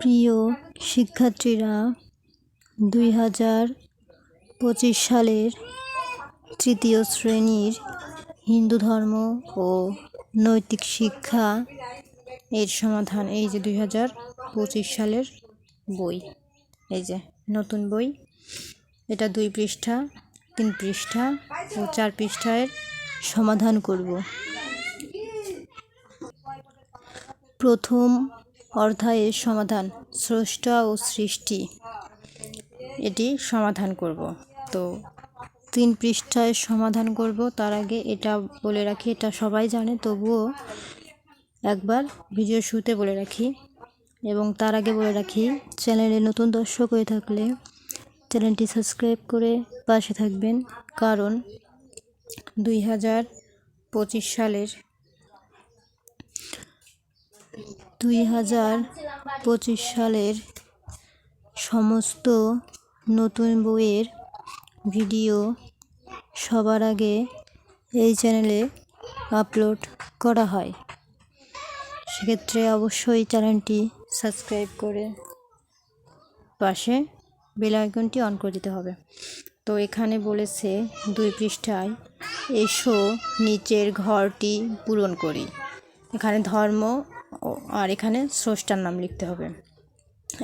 প্রিয় শিক্ষার্থীরা, দুই হাজার পঁচিশ সালের তৃতীয় শ্রেণির হিন্দু ধর্ম ও নৈতিক শিক্ষা এর সমাধান, এই যে দুই হাজার পঁচিশ সালের বই, এই যে নতুন বই, এটা দুই পৃষ্ঠা, তিন পৃষ্ঠা ও চার পৃষ্ঠার সমাধান করব। প্রথম অধ্যায়ের সমাধান, স্রষ্টা ও সৃষ্টি। এটি সমাধান করব। তো তিন পৃষ্ঠায় সমাধান করব। তার আগে এটা বলে রাখি, এটা সবাই জানে, তবুও একবার ভিডিও শুতে বলে রাখি। এবং তার আগে বলে রাখি, চ্যানেলে নতুন দর্শক হয়ে থাকলে চ্যানেলটি সাবস্ক্রাইব করে পাশে থাকবেন। কারণ দুই হাজার পঁচিশ সালের দুই হাজার পঁচিশ সালের সমস্ত নতুন বইয়ের ভিডিও সবার আগে এই চ্যানেলে আপলোড করা হয়। সেক্ষেত্রে অবশ্যই চ্যানেলটি সাবস্ক্রাইব করে পাশে বেল আইকনটি অন করে দিতে হবে। তো এখানে বলেছে দুই পৃষ্ঠায়, এসো নিচের ঘরটি পূরণ করি। এখানে ধর্ম আর এখানে স্রষ্টার নাম লিখতে হবে।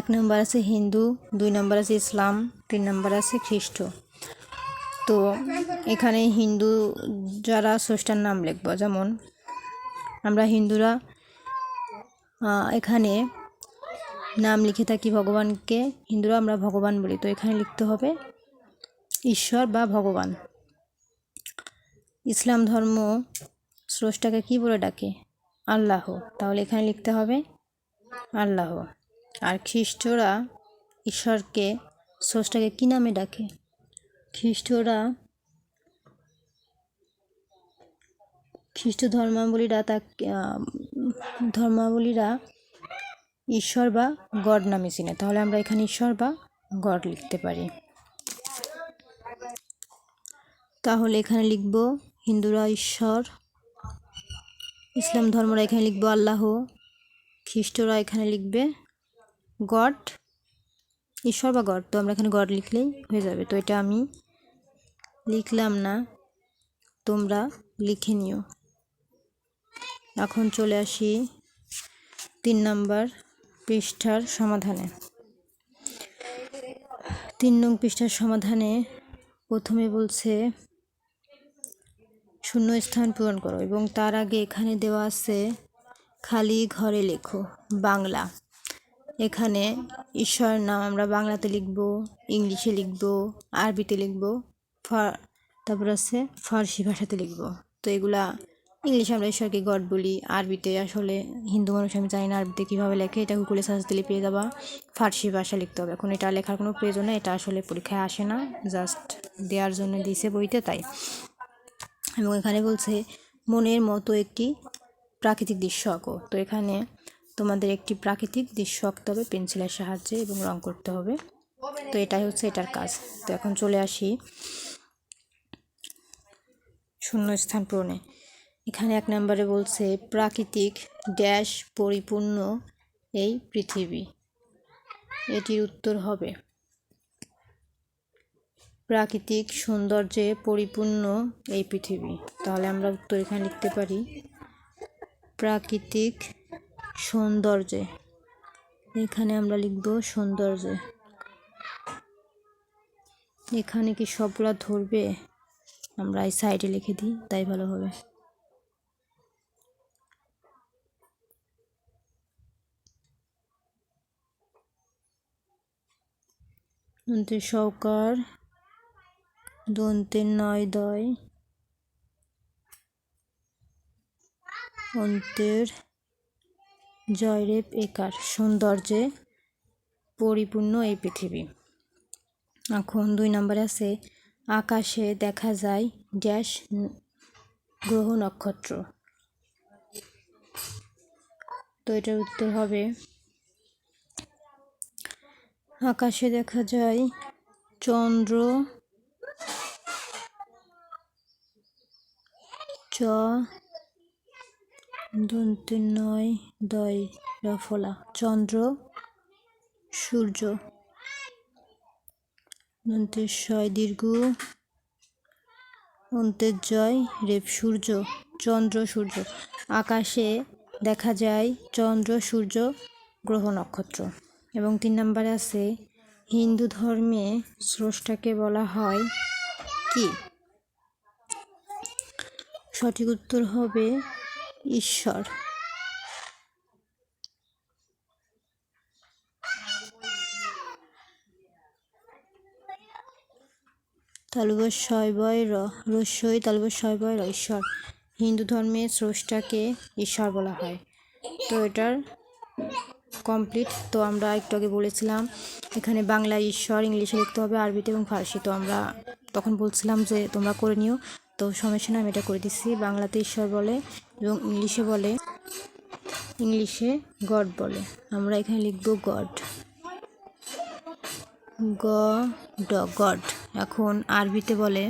এক নম্বর আছে হিন্দু, দুই নম্বর আছে ইসলাম, তিন নম্বর আছে খ্রিস্ট। তো এখানে হিন্দু যারা স্রষ্টার নাম লিখব, যেমন আমরা হিন্দুরা এখানে নাম লিখে থাকি ভগবানকে, হিন্দুরা আমরা ভগবান বলি, তো এখানে লিখতে হবে ঈশ্বর বা ভগবান। ইসলাম ধর্ম স্রষ্টাকে কি বলে ডাকে? আল্লাহ। তাহলে এখানে লিখতে হবে আল্লাহ। আর খ্রিস্টরা ঈশ্বরকে স্রষ্টাকে কী নামে ডাকে? খ্রিস্টরা খ্রিস্ট ধর্মাবলীরা আহ, ধর্মাবলীরা ঈশ্বর বা গড নামে চিনে। তাহলে আমরা এখানে ঈশ্বর বা গড লিখতে পারি। তাহলে এখানে লিখব হিন্দুরা ঈশ্বর ইসলাম ধর্মরা এখানে লিখব আল্লাহ। খ্রিস্টরা এখানে লিখবে গড। ঈশ্বর বা গড, তো আমরা এখানে গড লিখলেই হয়ে যাবে। তো এটা আমি লিখলাম না, তোমরা লিখে নিও। এখন চলে আসি তিন নম্বর পৃষ্ঠার সমাধানে। তিন নং পৃষ্ঠার সমাধানে প্রথমে বলছে শূন্য স্থান পূরণ করো এবং তার আগে এখানে দেওয়া আছে খালি ঘরে লেখো, বাংলা। এখানে ঈশ্বরের নাম আমরা বাংলাতে লিখব, ইংলিশে লিখব, আরবিতে লিখব তারপর আছে ফার্সি ভাষাতে লিখব। তো এগুলা ইংলিশে আমরা ঈশ্বরকে গড বলি, আরবিতে আসলে হিন্দু মানুষ আমি জানি না আরবিতে কীভাবে লেখে, এটা গুগলে সার্চ দিলে পেয়ে যাবা। ফার্সি ভাষা লিখতে হবে, এখন এটা লেখার কোনো প্রয়োজন নেই, এটা আসলে পরীক্ষায় আসে না, জাস্ট দেওয়ার জন্য দিছে বইতে তাই। এবং এখানে বলছে মনের মতো একটি প্রাকৃতিক দৃশ্য আঁকো। তো এখানে তোমাদের একটি প্রাকৃতিক দৃশ্য আঁকতে হবে, পেন্সিলের সাহায্যে এবং রং করতে হবে। তো এটাই হচ্ছে এটার কাজ। তো এখন চলে আসি শূন্য স্থান পূরণে। এখানে এক নম্বরে বলছে, প্রাকৃতিক ড্যাশ পরিপূর্ণ এই পৃথিবী। এটির উত্তর হবে প্রাকৃতিক সৌন্দর্যে পরিপূর্ণ এই পৃথিবী। তাহলে আমরা উত্তর এখানে লিখতে পারি, প্রাকৃতিক সৌন্দর্যে। এখানে আমরা লিখব সৌন্দর্যে। এখানে কি সবগুলা ধরবে? আমরা এই সাইডে লিখে দিই, তাই ভালো হবে। সহকার দন্তের নয় দয় অন্তের জয়রেপ একার সৌন্দর্যে পরিপূর্ণ এই পৃথিবী এখন দুই নম্বরে আছে আকাশে দেখা যায় ড্যাশ গ্রহ নক্ষত্র তো এটার উত্তর হবে আকাশে দেখা যায় চন্দ্র চ দন্তে নয় দয় রফলা চন্দ্র সূর্য দন্তের শয় দীর্ঘ অন্তের জয় রেপ সূর্য চন্দ্র সূর্য আকাশে দেখা যায় চন্দ্র সূর্য গ্রহ নক্ষত্র এবং তিন নম্বরে আছে, হিন্দু ধর্মে স্রষ্টাকে বলা হয় কি? সঠিক উত্তর হবে ঈশ্বর। তালুবর ছয় বয় রস্যই বয় র, ঈশ্বর। হিন্দু ধর্মে স্রষ্টাকে ঈশ্বর বলা হয়। তো এটার কমপ্লিট তো আমরা একটু আগে বলেছিলাম, এখানে বাংলা ঈশ্বর, ইংলিশে লিখতে হবে আরবিতে এবং ফার্সি তো আমরা তখন বলছিলাম যে তোমরা করে নিও। তো সমস্যা না আমি এটা করে দিচ্ছি বাংলাতে ঈশ্বর বলে এবং ইংলিশে বলে। ইংলিশে গড বলে। আমরা এখানে লিখব গড। গ, ড, গড। এখন আরবিতে বলে।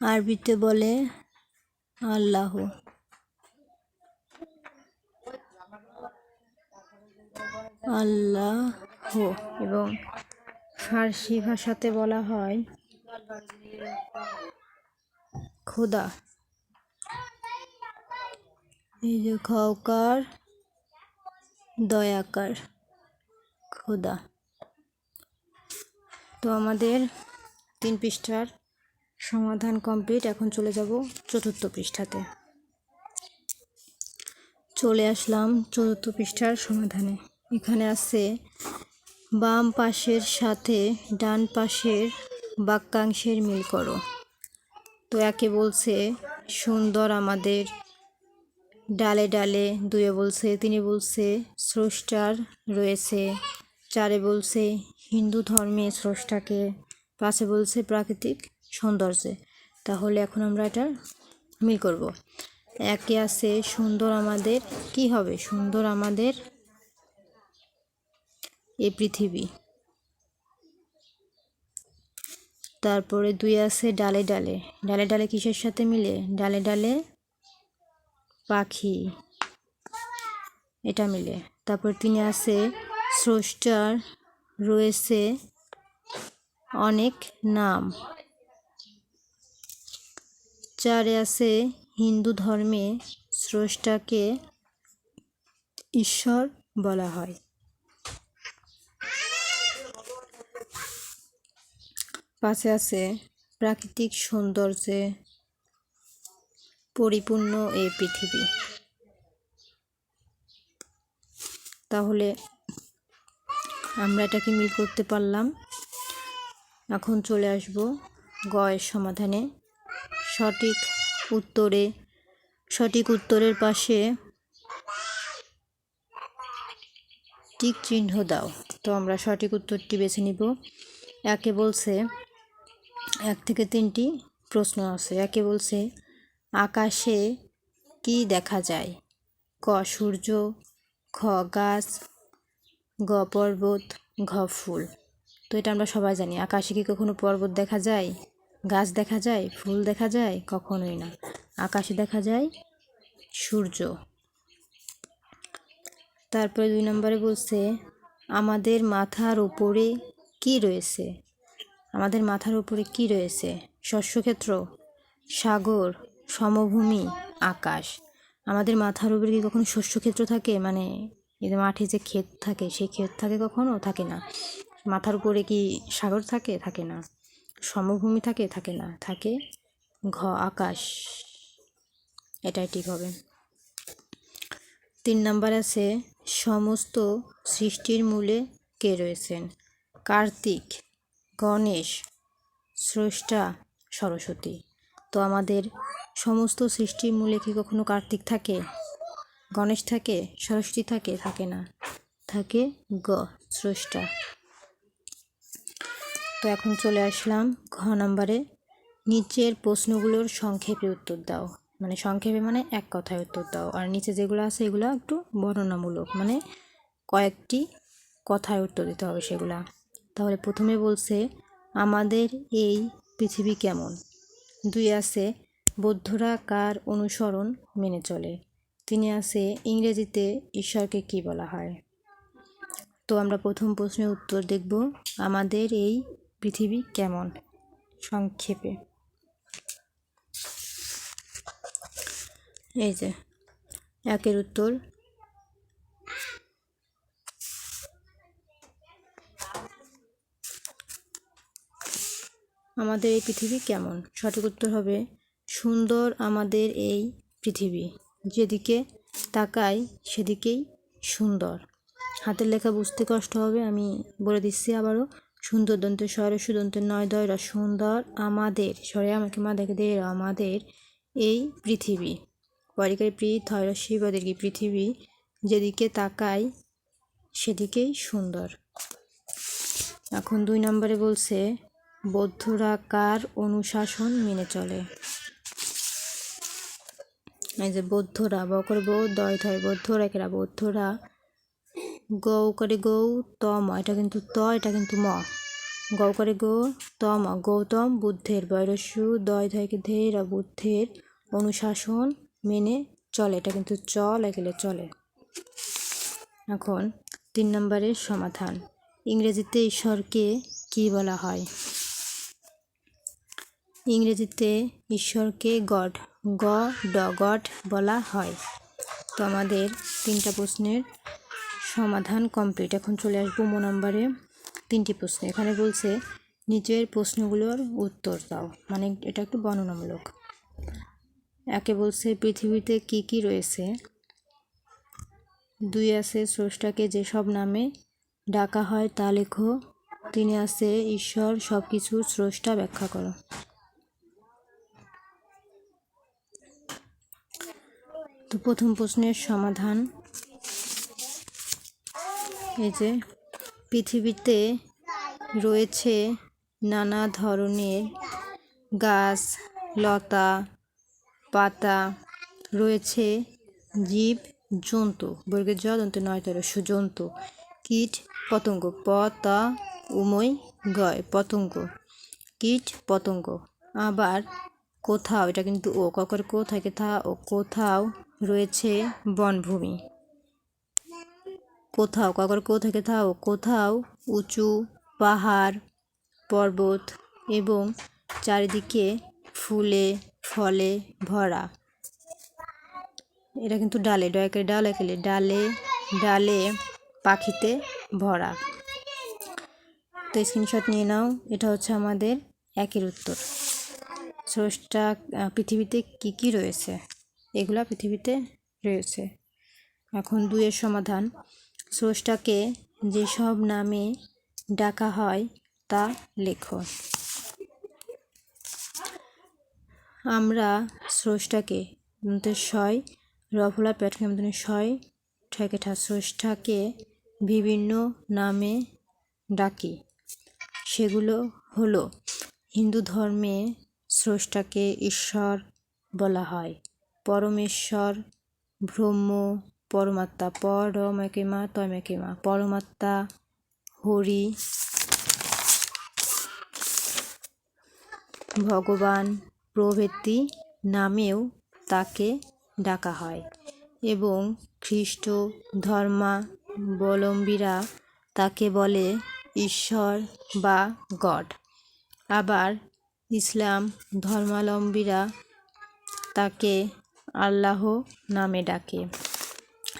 আরবিতে বলে আল্লাহ। আল্লাহ এবং ফার্সি ভাষাতে বলা হয় খোদা। এই যে খকার দয়াকার খোদা। তো আমাদের তিন পৃষ্ঠার সমাধান কমপ্লিট। এখন চলে যাব চতুর্থ পৃষ্ঠাতে। চলে আসলাম চতুর্থ পৃষ্ঠার সমাধানে। এখানে আছে বাম পাশের সাথে ডান পাশের বাক্যাংশের মিল করো। তো একে বলছে, সুন্দর আমাদের। ডালে ডালে দুয়ে বলছে, তিনি বলছে, স্রষ্টার রয়েছে। চারে বলছে, হিন্দু ধর্মে স্রষ্টাকে। পাশে বলছে, প্রাকৃতিক সৌন্দর্যে। তাহলে এখন আমরা এটা মিল করব। একে আছে, সুন্দর আমাদের। কি হবে? সুন্দর আমাদের এ পৃথিবী। তারপরে দুই আছে ডালে ডালে। ডালে ডালে কিসের সাথে মিলে? ডালে ডালে পাখি। এটা মিলে। তারপর তিনি আছে স্রষ্টার। রয়েছে অনেক নাম। চারে আছে হিন্দু ধর্মে স্রষ্টাকে ঈশ্বর বলা হয়। পাশে আছে প্রাকৃতিক সৌন্দর্যে পরিপূর্ণ এই পৃথিবী। তাহলে আমরা এটাকে মিল করতে পারলাম। এখন চলে আসব গয়ের সমাধানে। সঠিক উত্তরে, সঠিক উত্তরের পাশে টিক চিহ্ন দাও। তো আমরা সঠিক উত্তরটি বেছে নিব। একে বলছে এক থেকে তিনটি প্রশ্ন আছে। একে বলছে, আকাশে কি দেখা যায়? ক, সূর্য, খ, গাছ, গ, পর্বত, ঘ, ফুল। তো এটা আমরা সবাই জানি। আকাশে কি কখনো পর্বত দেখা যায়? গাছ দেখা যায়? ফুল দেখা যায়? কখনোই না। আকাশে দেখা যায় সূর্য। তারপরে দুই নম্বরে বলছে, আমাদের মাথার উপরে কি রয়েছে? আমাদের মাথার উপরে কি রয়েছে? শস্যক্ষেত্র, সাগর, সমভূমি, আকাশ। আমাদের মাথার উপরে কি কখনো শস্যক্ষেত্র থাকে? মানে মাঠে যে ক্ষেত থাকে, সেই ক্ষেত থাকে কখনো? থাকে না। মাথার উপরে কি সাগর থাকে? থাকে না। সমভূমি থাকে? থাকে না। থাকে ঘ, আকাশ। এটাই ঠিক হবে। তিন নাম্বার আছে, সমস্ত সৃষ্টির মূলে কে রয়েছেন? কার্তিক। গণেশ, স্রষ্টা, সরস্বতী। তো আমাদের সমস্ত সৃষ্টির মূলে কি কখনো কার্তিক থাকে? গণেশ থাকে, সরস্বতী থাকে থাকে না। থাকে গ, স্রষ্টা। তো এখন চলে আসলাম ঘ নম্বরে। নিচের প্রশ্নগুলোর সংক্ষেপে উত্তর দাও। মানে সংক্ষেপে মানে এক কথায় উত্তর দাও। আর নিচে যেগুলো আছে এগুলো একটু বর্ণনামূলক। মানে কয়েকটি কথায় উত্তর দিতে হবে সেগুলা। তাহলে প্রথমে বলছে, আমাদের এই পৃথিবী কেমন? দুই আছে, বৌদ্ধরা কার অনুসরণ মেনে চলে? তিনি আছে, ইংরেজিতে ঈশ্বরকে কি বলা হয়? তো আমরা প্রথম প্রশ্নের উত্তর দেখব, আমাদের এই পৃথিবী কেমন? সংক্ষেপে। এই যে, একের উত্তর আমাদের এই পৃথিবী কেমন? সঠিক উত্তর হবে সুন্দর আমাদের এই পৃথিবী। যেদিকে তাকাই, সেদিকেই সুন্দর। হাতের লেখা বুঝতে কষ্ট হবে, আমি বলে দিচ্ছি আবারও। সুন্দর দন্তের স্বরে সুদন্তের নয় দয়রা, সুন্দর আমাদের, স্বরে আমাকে মা দেখে দে আমাদের এই পৃথিবী। পরিকারী প্রী থয়রা শিবাদের কি পৃথিবী। যেদিকে তাকাই, সেদিকেই সুন্দর। এখন দুই নম্বরে বলছে বৌদ্ধরা কার অনুশাসন মেনে চলে। এই যে বৌদ্ধরা বকর বৌ দয় থয় বৌদ্ধরা কেরা বৌদ্ধরা গৌ করে গৌ, তম, এটা কিন্তু ত, এটা কিন্তু ম। গৌ করে গৌ, তম, গৌতম, বুদ্ধের বৈরস্যু দয় থয়কে ধের, বুদ্ধের অনুশাসন মেনে চলে, এটা কিন্তু চল গেলে চলে। এখন তিন নম্বরের সমাধান। ইংরেজিতে ঈশ্বরকে কী বলা হয়? ইংরেজিতে ঈশ্বরকে গড, গ, ড, গড বলা হয়। তো আমাদের তিনটা প্রশ্নের সমাধান কমপ্লিট। এখন চলে আসব মো নম্বরে তিনটি প্রশ্ন। এখানে বলছে নিচের প্রশ্নগুলোর উত্তর দাও। মানে এটা একটু বর্ণনামূলক। একে বলছে, পৃথিবীতে কি কি রয়েছে? দুই আছে, স্রষ্টাকে যেসব নামে ডাকা হয় তা লেখো। তিনি আছে, ঈশ্বর সব কিছুর স্রষ্টা ব্যাখ্যা করো। তো প্রথম প্রশ্নের সমাধান। এই যে, পৃথিবীতে রয়েছে নানা ধরনের গাছ, লতা, পাতা, রয়েছে জীব, জন্তু, বর্গের জ দন্ত নয় তেরো সুজন্তু, কীট, পতঙ্গ প তা উময় গয়, পতঙ্গ, কীট, পতঙ্গ। আবার কোথাও, এটা কিন্তু ও ককর কো থাকে থা ও কোথাও রয়েছে বনভূমি। কোথাও ককর কো থেকে থা ও কোথাও উঁচু পাহাড়, পর্বত এবং চারিদিকে ফুলে, ফলে ভরা। এটা কিন্তু ডালে ডয়াকের ডাল, একেলে ডালে ডালে পাখিতে ভরা। তো স্ক্রিনশট নিয়ে নাও, এটা হচ্ছে আমাদের একের উত্তর। স্রষ্টা পৃথিবীতে কি কি রয়েছে? এগুলা পৃথিবীতে রয়েছে। এখন দুইয়ের সমাধান। স্রষ্টাকে যেসব নামে ডাকা হয়, তা লেখো। আমরা স্রষ্টাকে শয় রফলা প্যাটকেমদনের শয় ঠেকেঠা স্রষ্টাকে বিভিন্ন নামে ডাকি। সেগুলো হলো হিন্দু ধর্মে স্রষ্টাকে ঈশ্বর বলা হয়। পরমেশ্বর, ব্রহ্ম, পরমাত্মা পরমেকেমা তমেকেমা পরমাত্মা, হরি, ভগবান, প্রভৃতি নামেও তাকে ডাকা হয় এবং খ্রিস্ট ধর্মাবলম্বীরা তাকে বলে ঈশ্বর বা গড। আবার ইসলাম ধর্মাবলম্বীরা তাকে আল্লাহ নামে ডাকে।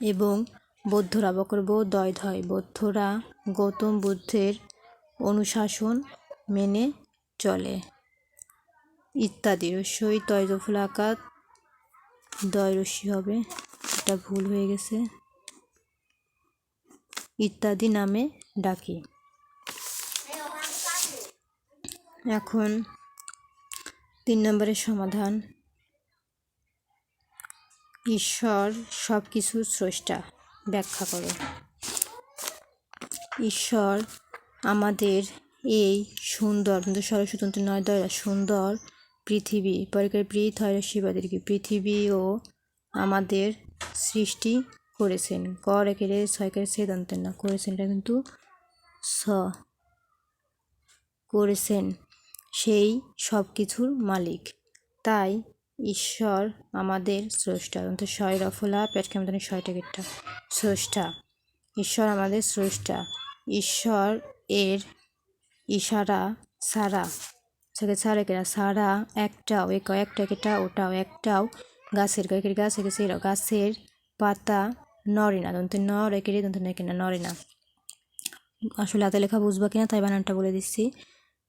এবং বৌদ্ধরা বকর দয় ধয়। বৌদ্ধরা গৌতম বুদ্ধের অনুশাসন মেনে চলে। ইত্যাদি। রস্যই তয়জফুল আকাত। দয় রশ্মি হবে। এটা ভুল হয়ে গেছে। ইত্যাদি নামে ডাকি। এখন তিন নম্বরের সমাধান। ঈশ্বর সব কিছু স্রষ্টা। ব্যাখ্যা করো। ঈশ্বর আমাদের এই সুন্দর সরস্বতন্ত্র নয় দয়া, সুন্দর পৃথিবী, পরিকার প্রীত হয় শিবাদের কি পৃথিবী ও আমাদের সৃষ্টি করেছেন। ক রেখে রে ছয়কের সে দন্তের না। করেছেন এটা কিন্তু স। করেছেন সেই সব কিছুর মালিক। তাই ঈশ্বর আমাদের স্রষ্টা। অন্ত ছয় রফলা পেট কেমন ছয় টিকিটটা স্রষ্টা। ঈশ্বর আমাদের স্রষ্টা। ঈশ্বর এর ইশারা সারা। সেকে সারে কেনা? সারা একটাও, এক একটা কেটা ওটাও, একটাও গাছের গাছের গাছ গেছে গাছের পাতা নড়ে না। দন্তে ন রেখে দন্তে নেকে না নড়ে না। আসলে হাতে লেখা বুঝবা কিনা তাই বানানটা বলে দিচ্ছি।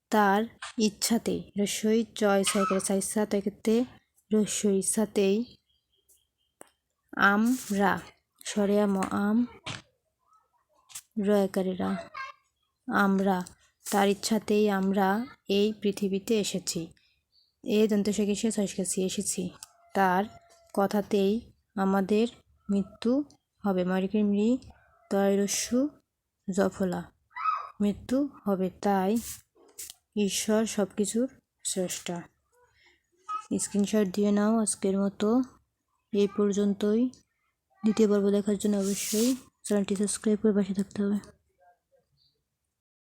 তার ইচ্ছাতেই। রস্যই চয় ছয় করে চাই ইচ্ছা তাই ক্ষেত্রে রস্যই ইচ্ছাতেই আমরা সরে আম রয়কারীরা আমরা তার ইচ্ছাতেই আমরা এই পৃথিবীতে এসেছি। এ দন্তসে গেছে ছয়সকাছি এসেছি। তার কথাতেই আমাদের মৃত্যু হবে। মারিকের মৃ তয়রস্যু জফলা, মৃত্যু হবে। তাই ঈশ্বর সব কিছুর স্রষ্টা স্ক্রিনশট দিয়ে নাও আজকের মতো। এই পর্যন্তই। দ্বিতীয় পর্ব দেখার জন্য অবশ্যই চ্যানেলটি সাবস্ক্রাইব করে পাশে থাকতে হবে।